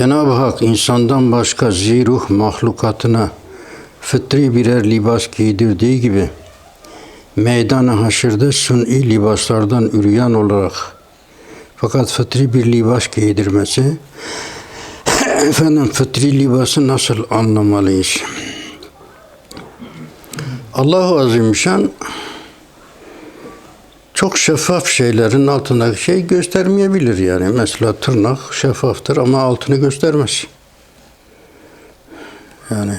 Cenab-ı Hak insandan başka ziruh mahlukatına fıtri birer libas giydirdiği gibi meydan-ı haşırda suni libaslardan üryan olarak fakat fıtri bir libas giydirmesi efendim fıtri libası nasıl anlamalıyız? Allahu Azimüşşan çok şeffaf şeylerin altındaki şey göstermeyebilir yani. Mesela tırnak şeffaftır ama altını göstermez. Yani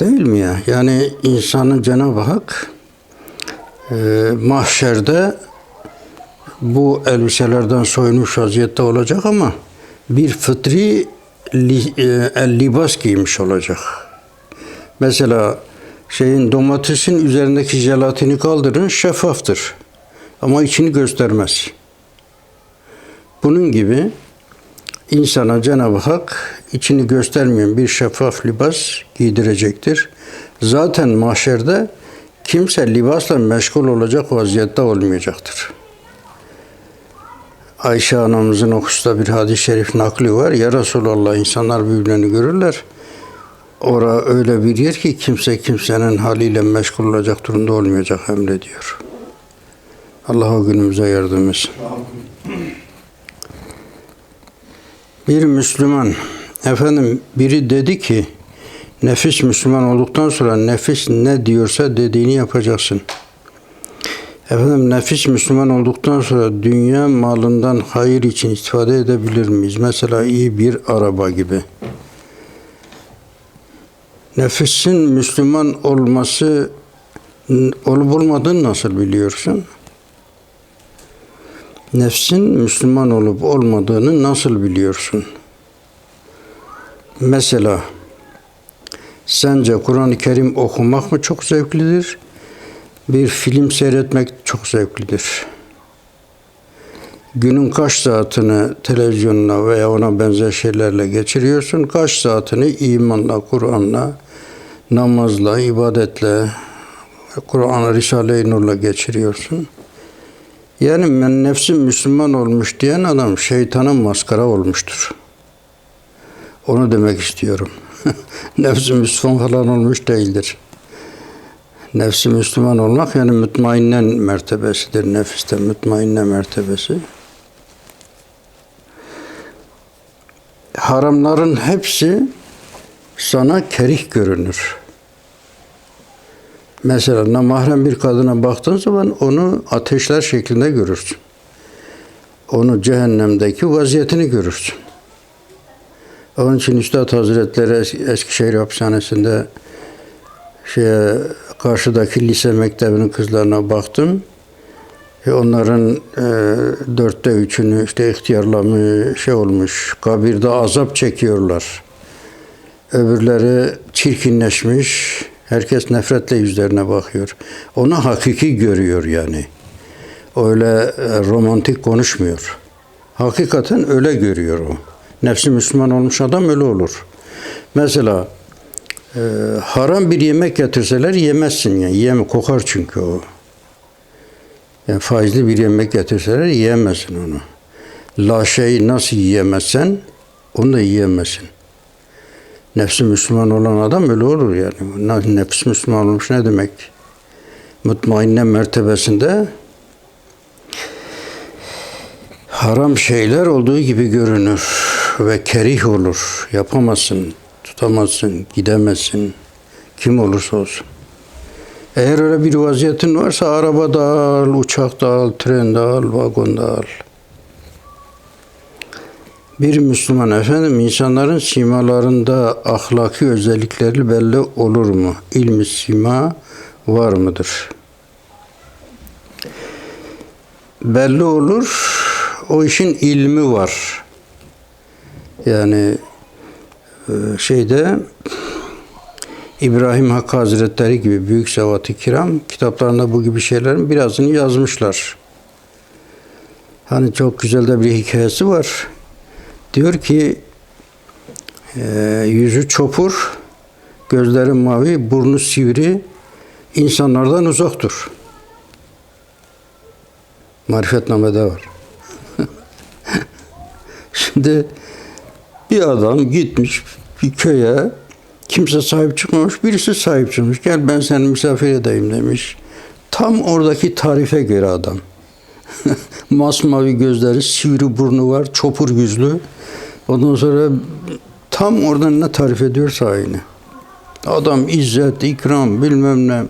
değil mi ya? Yani insanın Cenab-ı Hak e, mahşerde bu elbiselerden soyunmuş vaziyette olacak ama bir fıtri li, e, el libas giymiş olacak. Mesela şeyin domatesin üzerindeki jelatini kaldırın şeffaftır. Ama içini göstermez. Bunun gibi insana Cenab-ı Hak içini göstermeyen bir şeffaf libas giydirecektir. Zaten mahşerde kimse libasla meşgul olacak vaziyette olmayacaktır. Ayşe anamızın o bir hadis-i şerif nakli var. Ya Resulallah insanlar birbirlerini görürler. Ora öyle bir yer ki kimse kimsenin haliyle meşgul olacak durumda olmayacak emrediyor. Allah o günümüze yardım etsin. Bir Müslüman, efendim biri dedi ki, nefis Müslüman olduktan sonra nefis ne diyorsa dediğini yapacaksın. Efendim nefis Müslüman olduktan sonra dünya malından hayır için istifade edebilir miyiz? Mesela iyi bir araba gibi. Nefisin Müslüman olması olup olmadığını nasıl biliyorsun? Nefsin Müslüman olup olmadığını nasıl biliyorsun? Mesela sence Kur'an-ı Kerim okumak mı çok zevklidir? Bir film seyretmek çok zevklidir. Günün kaç saatini televizyonla veya ona benzer şeylerle geçiriyorsun? Kaç saatini imanla, Kur'an'la, namazla, ibadetle, Kur'an'a, Risale-i Nur'la geçiriyorsun? Yani ben nefsim Müslüman olmuş diyen adam şeytanın maskara olmuştur. Onu demek istiyorum. Nefsi Müslüman falan olmuş değildir. Nefsi Müslüman olmak yani mütmainnen mertebesidir. Nefiste mütmainne mertebesi. Haramların hepsi sana kerih görünür. Mesela namahrem bir kadına baktığın zaman onu ateşler şeklinde görürsün. Onu cehennemdeki vaziyetini görürsün. Onun için Üstad Hazretleri Eskişehir Hapishanesi'nde şeye, karşıdaki lise mektebinin kızlarına baktım. E onların e, dörtte üçünü işte ihtiyarlamış, şey olmuş, kabirde azap çekiyorlar. Öbürleri çirkinleşmiş, herkes nefretle yüzlerine bakıyor. Onu hakiki görüyor yani. Öyle e, romantik konuşmuyor. Hakikaten öyle görüyor o. Nefsi Müslüman olmuş adam öyle olur. Mesela e, haram bir yemek getirseler yemezsin yani. Yeme, kokar çünkü o. Yani faizli bir yemek getirseler yiyemezsin onu. La şeyi nasıl yiyemezsen onu da yiyemezsin. Nefsi Müslüman olan adam öyle olur yani. Nefs Müslüman olmuş ne demek? Mutmainne mertebesinde haram şeyler olduğu gibi görünür ve kerih olur. Yapamazsın, tutamazsın, gidemezsin. Kim olursa olsun. Eğer öyle bir vaziyetin varsa araba da al, uçak da al, tren de al, vagon da al. Bir Müslüman efendim insanların simalarında ahlaki özellikleri belli olur mu? İlmi sima var mıdır? Belli olur. O işin ilmi var. Yani e, şeyde İbrahim Hakkı Hazretleri gibi büyük zevat-ı kiram kitaplarında bu gibi şeylerin birazını yazmışlar. Hani çok güzel de bir hikayesi var. Diyor ki e, yüzü çopur, gözleri mavi, burnu sivri, insanlardan uzak dur. Marifetname'de var. Şimdi Bir adam gitmiş bir köye kimse sahip çıkmamış birisi sahip çıkmış. Gel ben seni misafir edeyim demiş. Tam oradaki tarife göre adam. Masmavi gözleri, sivri burnu var, çopur yüzlü. Ondan sonra tam oradan ne tarif ediyorsa aynı. Adam izzet, ikram, bilmem ne.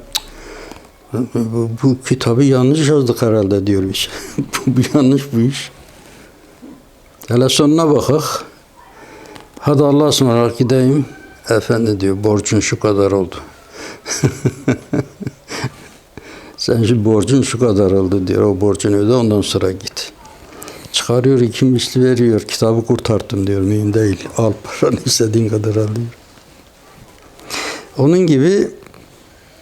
Bu, bu kitabı yanlış yazdık herhalde diyor biz. bu yanlış bu iş. Hele sonuna bakak. Hadi Allah'a ısmarladık gideyim. Efendi diyor borcun şu kadar oldu. Sen şu borcun şu kadar oldu diyor. O borcunu öde ondan sonra git. Çıkarıyor iki misli veriyor. Kitabı kurtarttım diyor. Mühim değil. Al paranı istediğin kadar al diyor. Onun gibi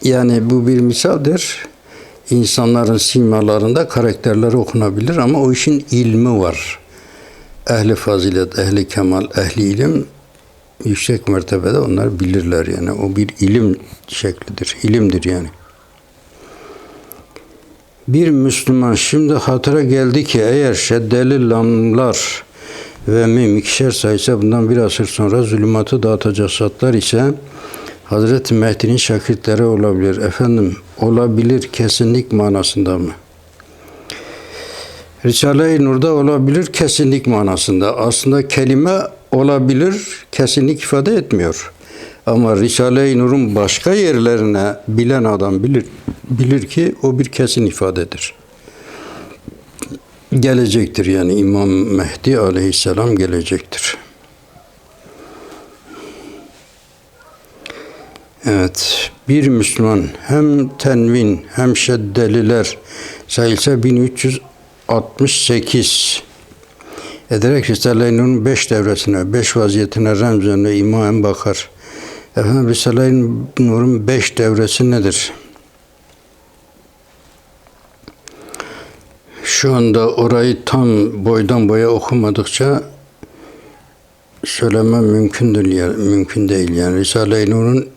yani bu bir misaldir. İnsanların simalarında karakterleri okunabilir ama o işin ilmi var. Ehli fazilet, ehli kemal, ehli ilim yüksek mertebede onlar bilirler yani. O bir ilim şeklidir, ilimdir yani. Bir Müslüman şimdi hatıra geldi ki eğer şeddeli lamlar ve mim ikişer sayısı bundan bir asır sonra zulümatı dağıtacak zatlar ise Hazreti Mehdi'nin şakirtleri olabilir. Efendim olabilir kesinlik manasında mı? Risale-i Nur'da olabilir kesinlik manasında. Aslında kelime olabilir kesinlik ifade etmiyor. Ama Risale-i Nur'un başka yerlerine bilen adam bilir bilir ki o bir kesin ifadedir. Gelecektir yani İmam Mehdi aleyhisselam gelecektir. Evet, bir Müslüman hem tenvin hem şeddeliler sayılsa 1368 ederek Risale-i Nur'un beş devresine, beş vaziyetine remzenle imamen bakar. Efendim Risale-i Nur'un beş devresi nedir? Şu anda orayı tam boydan boya okumadıkça söylemem mümkün değil, mümkün değil. Yani Risale-i Nur'un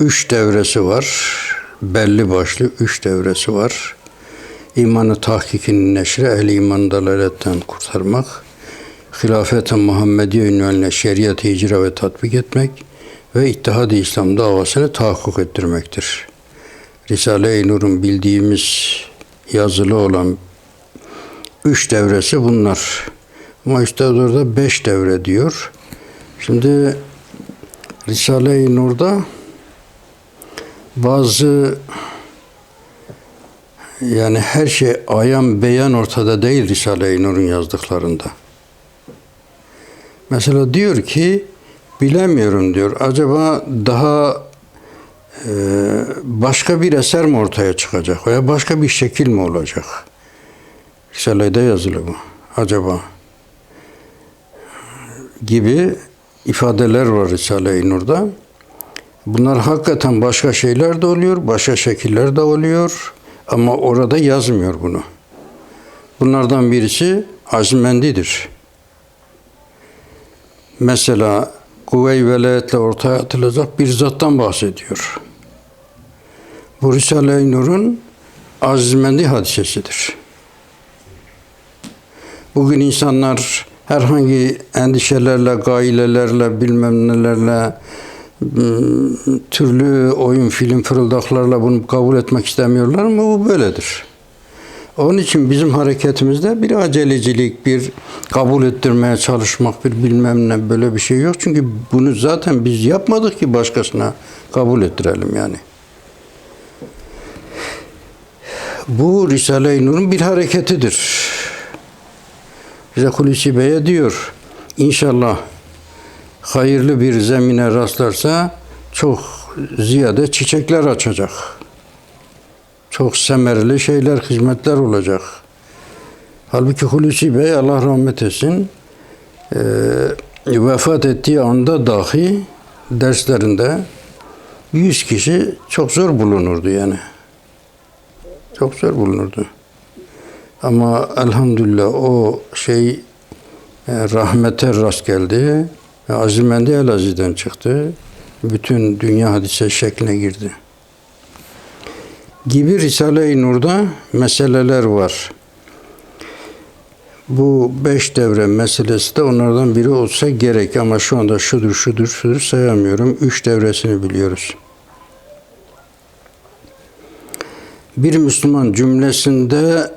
üç devresi var. Belli başlı üç devresi var. İmanı tahkikinin neşri, ehli imanı dalaletten kurtarmak, hilafet-i Muhammediye ünvanına şeriat-ı icra ve tatbik etmek ve İttihad-ı İslam davasını tahakkuk ettirmektir. Risale-i Nur'un bildiğimiz yazılı olan üç devresi bunlar. Ama Üstad orada beş devre diyor. Şimdi Risale-i Nur'da bazı yani her şey ayan beyan ortada değil Risale-i Nur'un yazdıklarında. Mesela diyor ki bilemiyorum diyor. Acaba daha e, başka bir eser mi ortaya çıkacak veya başka bir şekil mi olacak? Risale'de yazılı bu. Acaba gibi ifadeler var Risale-i Nur'da. Bunlar hakikaten başka şeyler de oluyor, başka şekiller de oluyor ama orada yazmıyor bunu. Bunlardan birisi azmendidir. Mesela kuvve-i velayetle ortaya atılacak bir zattan bahsediyor. Bu Risale-i Nur'un azmendi hadisesidir. Bugün insanlar herhangi endişelerle, gailelerle, bilmem nelerle, ım, türlü oyun, film fırıldaklarla bunu kabul etmek istemiyorlar ama bu böyledir. Onun için bizim hareketimizde bir acelecilik, bir kabul ettirmeye çalışmak, bir bilmem ne böyle bir şey yok. Çünkü bunu zaten biz yapmadık ki başkasına kabul ettirelim yani. Bu Risale-i Nur'un bir hareketidir. Bize Hulusi Bey'e diyor, inşallah hayırlı bir zemine rastlarsa çok ziyade çiçekler açacak. Çok semerli şeyler, hizmetler olacak. Halbuki Hulusi Bey Allah rahmet etsin e, vefat ettiği anda dahi derslerinde 100 kişi çok zor bulunurdu yani. Çok zor bulunurdu. Ama elhamdülillah o şey e, rahmete rast geldi. Azimendi Elaziz'den çıktı. Bütün dünya hadise şekline girdi. Gibi Risale-i Nur'da meseleler var. Bu beş devre meselesi de onlardan biri olsa gerek ama şu anda şudur şudur şudur sayamıyorum. Üç devresini biliyoruz. Bir Müslüman cümlesinde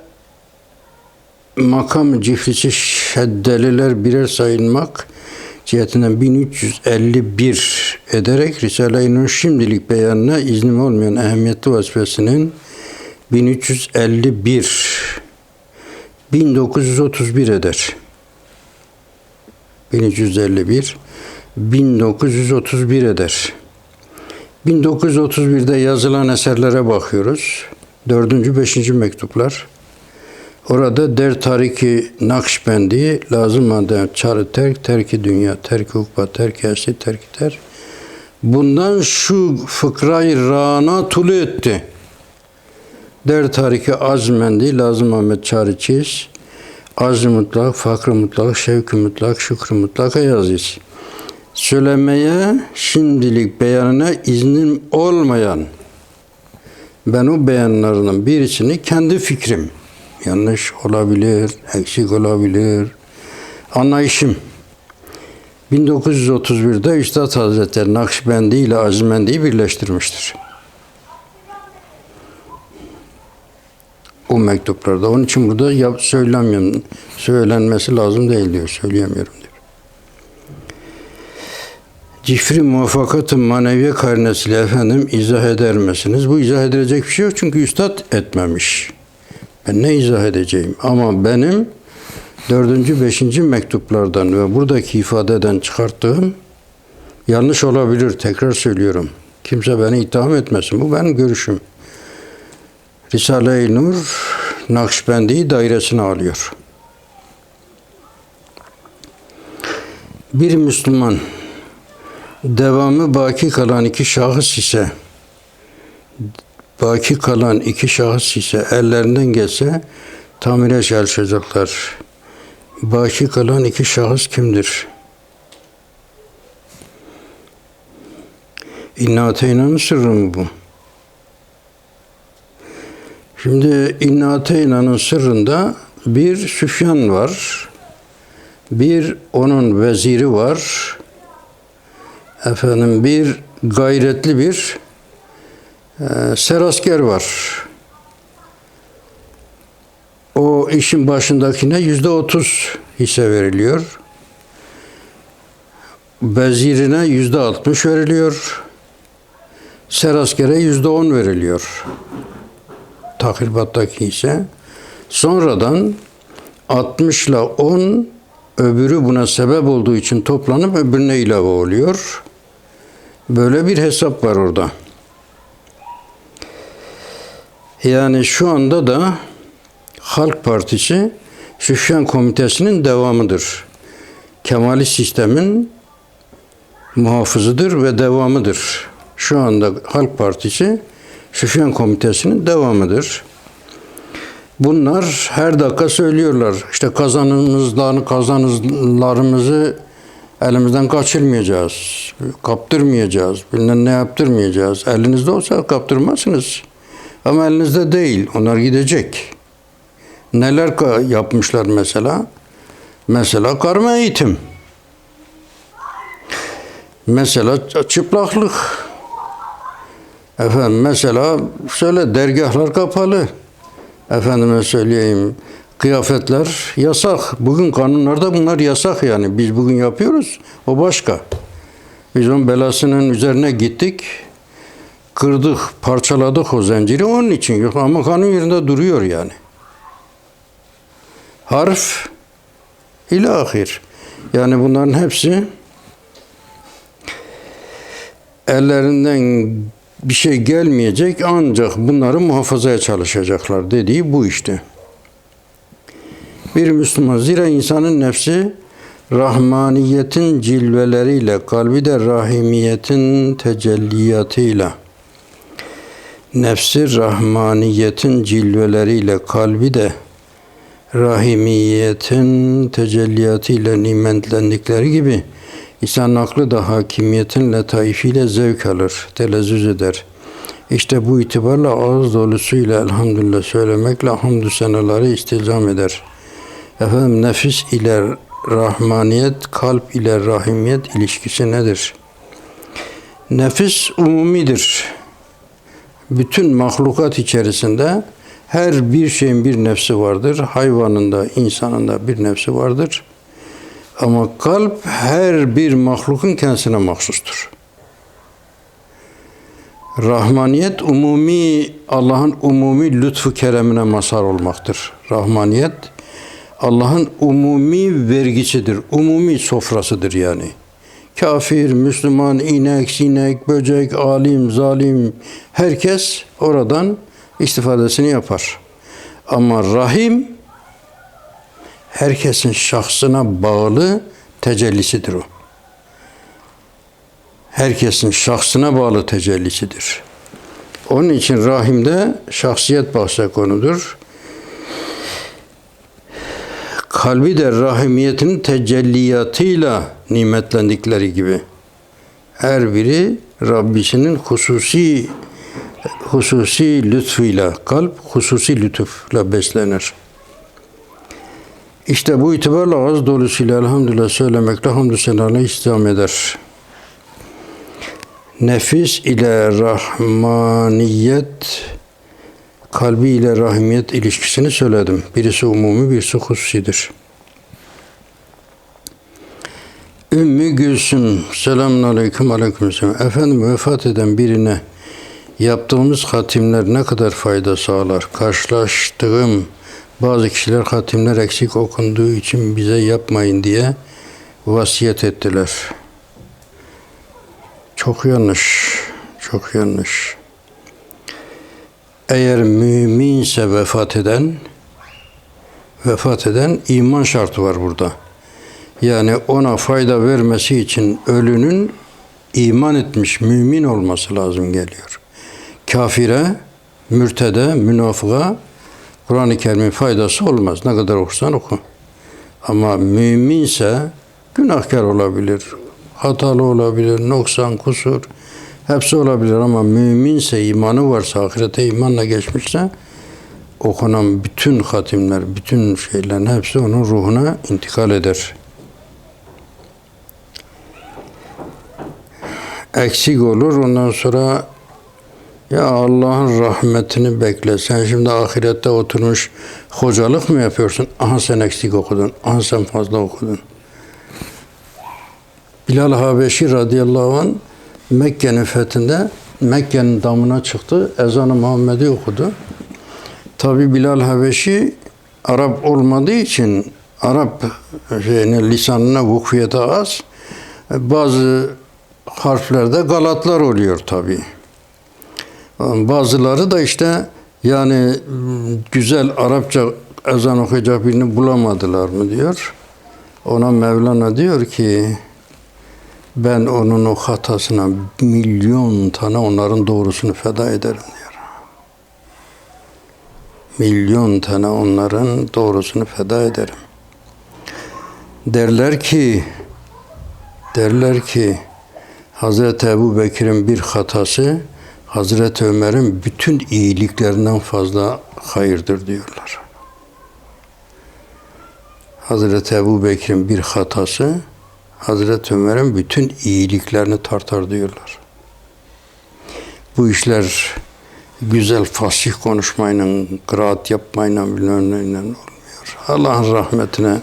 makam cifrisi şeddeliler birer sayılmak cihetinden 1351 ederek Risale-i Nur şimdilik beyanına iznim olmayan ehemmiyetli vazifesinin 1351 1931 eder. 1351 1931 eder. 1931'de yazılan eserlere bakıyoruz. Dördüncü, beşinci mektuplar. Orada der tariki Nakşbendi lazım madde çarı terk, terki dünya, terki ukba, terki esli, terki ter. Bundan şu fıkrayı rana tulu etti. Der tariki azmendi lazım Ahmet çarı çiz. Azı mutlak, fakrı mutlak, şevki mutlak, şükrü mutlak aziz. Söylemeye şimdilik beyanına iznim olmayan ben o beyanlarının birisini kendi fikrim yanlış olabilir, eksik olabilir. Anlayışım 1931'de Üstad Hazretleri Nakşibendi ile Azimendi'yi birleştirmiştir. O mektuplarda. Onun için burada yap, söylemiyorum. Söylenmesi lazım değil diyor. Söyleyemiyorum diyor. Cifri muvaffakat-ı maneviye karnesiyle efendim izah eder misiniz? Bu izah edilecek bir şey yok çünkü üstad etmemiş. Ben ne izah edeceğim? Ama benim dördüncü, beşinci mektuplardan ve buradaki ifadeden çıkarttığım yanlış olabilir. Tekrar söylüyorum. Kimse beni itham etmesin. Bu benim görüşüm. Risale-i Nur Nakşibendi'yi dairesine alıyor. Bir Müslüman devamı baki kalan iki şahıs ise baki kalan iki şahıs ise ellerinden gelse tamire çalışacaklar. Baki kalan iki şahıs kimdir? İnna Ateyna'nın sırrı mı bu? Şimdi İnna Ateyna'nın sırrında bir Süfyan var. Bir onun veziri var. Efendim bir gayretli bir e, serasker var. O işin başındakine yüzde otuz hisse veriliyor. Vezirine yüzde altmış veriliyor. Seraskere yüzde on veriliyor. Tahribattaki hisse. Sonradan 60 ile 10 öbürü buna sebep olduğu için toplanıp öbürüne ilave oluyor. Böyle bir hesap var orada. Yani şu anda da Halk Partisi Süfyan Komitesi'nin devamıdır. Kemali sistemin muhafızıdır ve devamıdır. Şu anda Halk Partisi Süfyan Komitesi'nin devamıdır. Bunlar her dakika söylüyorlar. İşte kazanımızlarını, kazanımlarımızı elimizden kaçırmayacağız. Kaptırmayacağız. Bilmem ne yaptırmayacağız. Elinizde olsa kaptırmazsınız. Ama elinizde değil. Onlar gidecek. Neler yapmışlar mesela? Mesela karma eğitim. Mesela çıplaklık. Efendim mesela şöyle dergahlar kapalı. Efendime söyleyeyim kıyafetler yasak. Bugün kanunlarda bunlar yasak yani. Biz bugün yapıyoruz. O başka. Biz onun belasının üzerine gittik. Kırdık, parçaladık o zinciri. Onun için yok ama kanun yerinde duruyor yani. Harf ilahir. Yani bunların hepsi ellerinden bir şey gelmeyecek ancak bunları muhafazaya çalışacaklar dediği bu işte. Bir Müslüman zira insanın nefsi rahmaniyetin cilveleriyle, kalbi de rahimiyetin tecelliyatıyla nefsi rahmaniyetin cilveleriyle, kalbi de rahimiyetin tecelliyatıyla nimetlendikleri gibi İnsan aklı da hakimiyetin letaifiyle zevk alır, telezzüz eder. İşte bu itibarla ağız dolusuyla elhamdülillah söylemekle hamdü senaları istilzam eder. Efendim nefis ile rahmaniyet, kalp ile rahimiyet ilişkisi nedir? Nefis umumidir. Bütün mahlukat içerisinde her bir şeyin bir nefsi vardır. Hayvanın da, insanın da bir nefsi vardır. Ama kalp her bir mahlukun kendisine mahsustur. Rahmaniyet umumi Allah'ın umumi lütfu keremine mazhar olmaktır. Rahmaniyet Allah'ın umumi vergisidir. Umumi sofrasıdır yani. Kafir, Müslüman, inek, sinek, böcek, alim, zalim herkes oradan istifadesini yapar. Ama rahim herkesin şahsına bağlı tecellisidir o. Herkesin şahsına bağlı tecellisidir. Onun için rahimde şahsiyet bahse konudur. Kalbi de rahimiyetin tecelliyatıyla nimetlendikleri gibi. Her biri Rabbisinin hususi hususi lütfuyla, kalp hususi lütufla beslenir. İşte bu itibarla ağız dolusuyla elhamdülillah söylemekle hamdü senana istihdam eder. Nefis ile rahmaniyet, kalbi ile rahimiyet ilişkisini söyledim. Birisi umumi, birisi hususidir. Ümmü Gülsüm, selamun aleyküm, aleyküm selam. Efendim vefat eden birine yaptığımız hatimler ne kadar fayda sağlar? Karşılaştığım bazı kişiler hatimler eksik okunduğu için bize yapmayın diye vasiyet ettiler. Çok yanlış, çok yanlış. Eğer müminse vefat eden, vefat eden iman şartı var burada. Yani ona fayda vermesi için ölünün iman etmiş, mümin olması lazım geliyor. Kafire, mürtede, münafığa Kur'an-ı Kerim'in faydası olmaz. Ne kadar okursan oku. Ama müminse günahkar olabilir, hatalı olabilir, noksan, kusur hepsi olabilir ama müminse, imanı varsa, ahirete imanla geçmişse okunan bütün hatimler, bütün şeylerin hepsi onun ruhuna intikal eder. Eksik olur ondan sonra ya Allah'ın rahmetini bekle. Sen şimdi ahirette oturmuş hocalık mı yapıyorsun? Aha sen eksik okudun. Aha sen fazla okudun. Bilal Habeşi radıyallahu anh Mekke'nin fethinde Mekke'nin damına çıktı. Ezan-ı Muhammed'i okudu. Tabi Bilal Habeşi Arap olmadığı için Arap şeyine, lisanına vukfiyeti az. Bazı harflerde galatlar oluyor tabi. Bazıları da işte yani güzel Arapça ezan okuyacak birini bulamadılar mı diyor. Ona Mevlana diyor ki ben onun o hatasına milyon tane onların doğrusunu feda ederim diyor. Milyon tane onların doğrusunu feda ederim. Derler ki derler ki Hazreti Ebu Bekir'in bir hatası Hazreti Ömer'in bütün iyiliklerinden fazla hayırdır diyorlar. Hazreti Ebu Bekir'in bir hatası Hazreti Ömer'in bütün iyiliklerini tartar diyorlar. Bu işler güzel fasih konuşmayla, kıraat yapmayla bilmem neyle olmuyor. Allah'ın rahmetine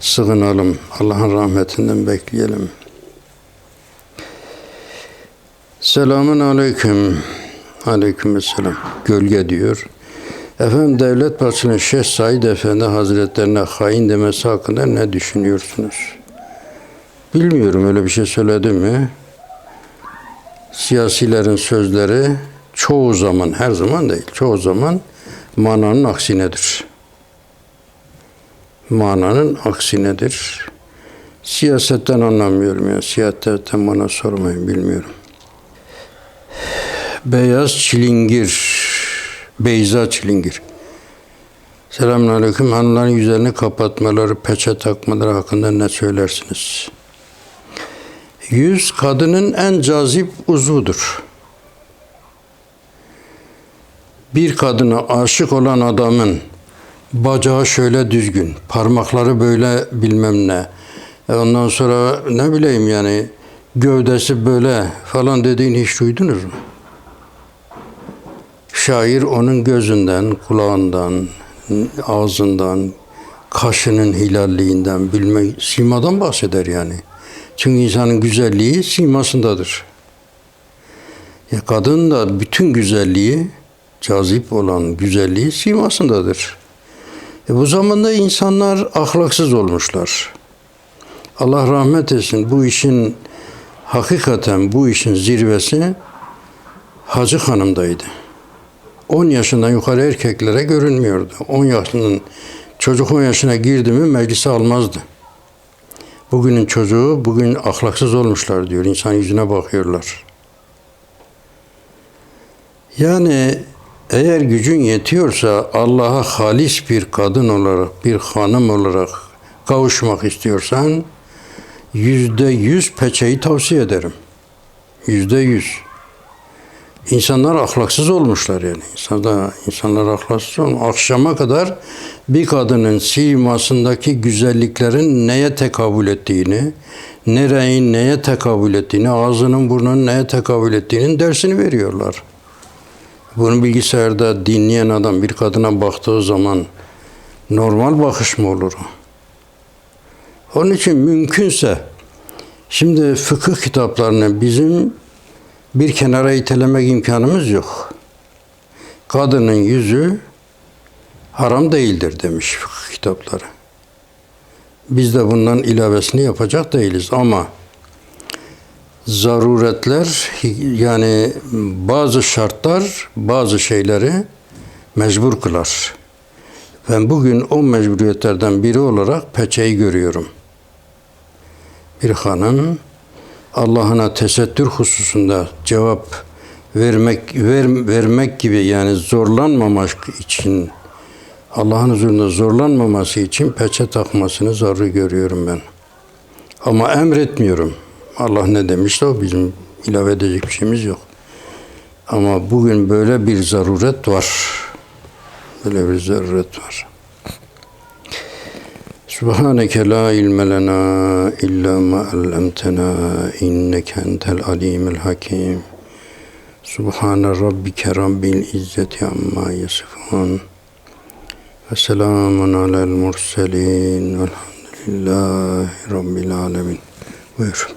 sığınalım. Allah'ın rahmetinden bekleyelim. Selamun aleyküm. Aleyküm selam. Gölge diyor. Efendim devlet başkanı Şeyh Said Efendi Hazretlerine hain demesi hakkında ne düşünüyorsunuz? Bilmiyorum öyle bir şey söyledi mi? Siyasilerin sözleri çoğu zaman, her zaman değil, çoğu zaman mananın aksinedir. Mananın aksinedir. Siyasetten anlamıyorum ya. Siyasetten bana sormayın, bilmiyorum. Beyaz çilingir, Beyza çilingir. Selamünaleyküm. Hanımların yüzlerini kapatmaları, peçe takmaları hakkında ne söylersiniz? Yüz kadının en cazip uzvudur. Bir kadına aşık olan adamın bacağı şöyle düzgün, parmakları böyle bilmem ne. E ondan sonra ne bileyim yani gövdesi böyle falan dediğini hiç duydunuz mu? Şair onun gözünden, kulağından, ağzından, kaşının hilalliğinden, bilme, simadan bahseder yani. Çünkü insanın güzelliği simasındadır. Ya kadın da bütün güzelliği, cazip olan güzelliği simasındadır. E bu zamanda insanlar ahlaksız olmuşlar. Allah rahmet etsin bu işin hakikaten bu işin zirvesi Hacı Hanım'daydı. 10 yaşından yukarı erkeklere görünmüyordu. 10 yaşının çocuk 10 yaşına girdi mi meclise almazdı. Bugünün çocuğu bugün ahlaksız olmuşlar diyor. İnsan yüzüne bakıyorlar. Yani eğer gücün yetiyorsa Allah'a halis bir kadın olarak, bir hanım olarak kavuşmak istiyorsan yüzde yüz peçeyi tavsiye ederim. Yüzde yüz. İnsanlar ahlaksız olmuşlar yani. İnsanlar, insanlar ahlaksız olmuş. Akşama kadar bir kadının simasındaki güzelliklerin neye tekabül ettiğini, nereyin neye tekabül ettiğini, ağzının burnunun neye tekabül ettiğinin dersini veriyorlar. Bunu bilgisayarda dinleyen adam bir kadına baktığı zaman normal bakış mı olur? Onun için mümkünse şimdi fıkıh kitaplarını bizim bir kenara itelemek imkanımız yok. Kadının yüzü haram değildir demiş fıkıh kitapları. Biz de bundan ilavesini yapacak değiliz ama zaruretler yani bazı şartlar bazı şeyleri mecbur kılar. Ben bugün o mecburiyetlerden biri olarak peçeyi görüyorum. Bir hanım Allah'ına tesettür hususunda cevap vermek ver, vermek gibi yani zorlanmamak için Allah'ın huzurunda zorlanmaması için peçe takmasını zaruri görüyorum ben. Ama emretmiyorum. Allah ne demişse o bizim ilave edecek bir şeyimiz yok. Ama bugün böyle bir zaruret var. Böyle bir zaruret var. Subhaneke la ilme lena illa ma allamtena inneke entel alimul hakim. Subhane rabbike rabbil izzeti amma yasifun. Ve selamun alel murselin. Velhamdülillahi rabbil alemin. Buyur.